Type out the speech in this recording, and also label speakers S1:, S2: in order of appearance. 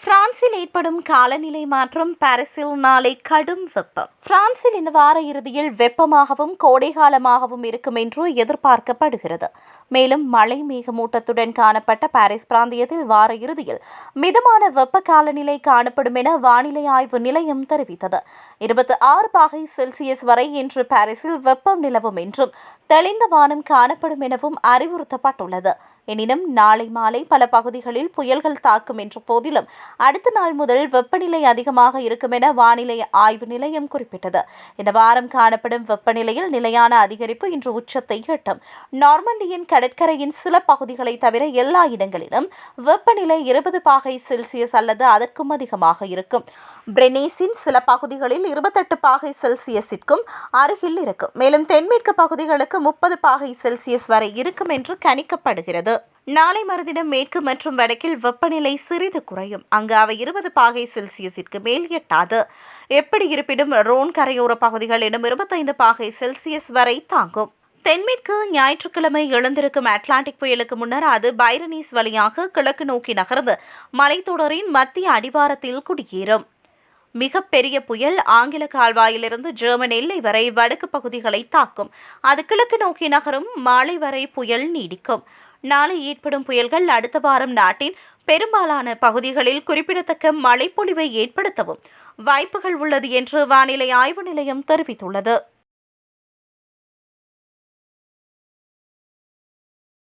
S1: ഫ്രാ பிரான்சில் ஏற்படும் காலநிலை மாற்றம் பாரிஸில் நாளை கடும் வெப்பம். பிரான்சில் இந்த வார இறுதியில் வெப்பமாகவும் கோடைகாலமாகவும் இருக்கும் என்று எதிர்பார்க்கப்படுகிறது. மேலும் மழை மேகமூட்டத்துடன் காணப்பட்ட பாரிஸ் பிராந்தியத்தில் வார இறுதியில் மிதமான வெப்ப காலநிலை காணப்படும் என வானிலை ஆய்வு நிலையம் தெரிவித்தது. இருபத்தி ஆறு பாகை செல்சியஸ் வரை இன்று பாரிஸில் வெப்பம் நிலவும் என்றும் தெளிந்த வானம் காணப்படும் எனவும் அறிவுறுத்தப்பட்டுள்ளது. எனினும் நாளை மாலை பல பகுதிகளில் புயல்கள் தாக்கும் என்ற போதிலும் அடுத்த நாள் முதல் வெப்பநிலை அதிகமாக இருக்கும் என வானிலை ஆய்வு நிலையம் குறிப்பிட்டது. இந்த வாரம் காணப்படும் வெப்பநிலையில் நிலையான அதிகரிப்பு இன்று உச்சத்தை எட்டும். நார்மண்டியின் கடற்கரையின் சில பகுதிகளை தவிர எல்லா இடங்களிலும் வெப்பநிலை இருபது பாகை செல்சியஸ் அல்லது அதற்கும் அதிகமாக இருக்கும். பிரெனீஸின் சில பகுதிகளில் இருபத்தெட்டு பாகை செல்சியஸிற்கும் அருகில் இருக்கும். மேலும் தென்மேற்கு பகுதிகளுக்கு முப்பது பாகை செல்சியஸ் வரை இருக்கும் என்று கணிக்கப்படுகிறது. நாளை மறுதினம் மேற்கு மற்றும் வடக்கில் வெப்பநிலை சிறிது குறையும். அங்கு அவை இருபது பாகை செல்சியஸிற்கு மேல் எட்டாது. எப்படி இருப்பினும் ரோன் கரையோர பகுதிகளிலும் இருபத்தைந்து பாகை செல்சியஸ் வரை தாங்கும். தென்மேற்கு ஞாயிற்றுக்கிழமை எழுந்திருக்கும் அட்லாண்டிக் புயலுக்கு முன்னர் அது பைரனீஸ் வழியாக கிழக்கு நோக்கி நகர்ந்து மலைத்தொடரின் மத்திய அடிவாரத்தில் குடியேறும். மிகப்பெரிய புயல் ஆங்கில கால்வாயிலிருந்து ஜெர்மன் எல்லை வரை வடக்கு பகுதிகளை தாக்கும். அது கிழக்கு நோக்கி நகரும் மாலை வரை புயல் நீடிக்கும். நாளை ஏற்படும் புயல்கள் அடுத்த வாரம் நாட்டின் பெரும்பாலான பகுதிகளில் குறிப்பிடத்தக்க மழைப்பொழிவை ஏற்படுத்தவும் வாய்ப்புகள் உள்ளது என்று வானிலை ஆய்வு நிலையம் தெரிவித்துள்ளது.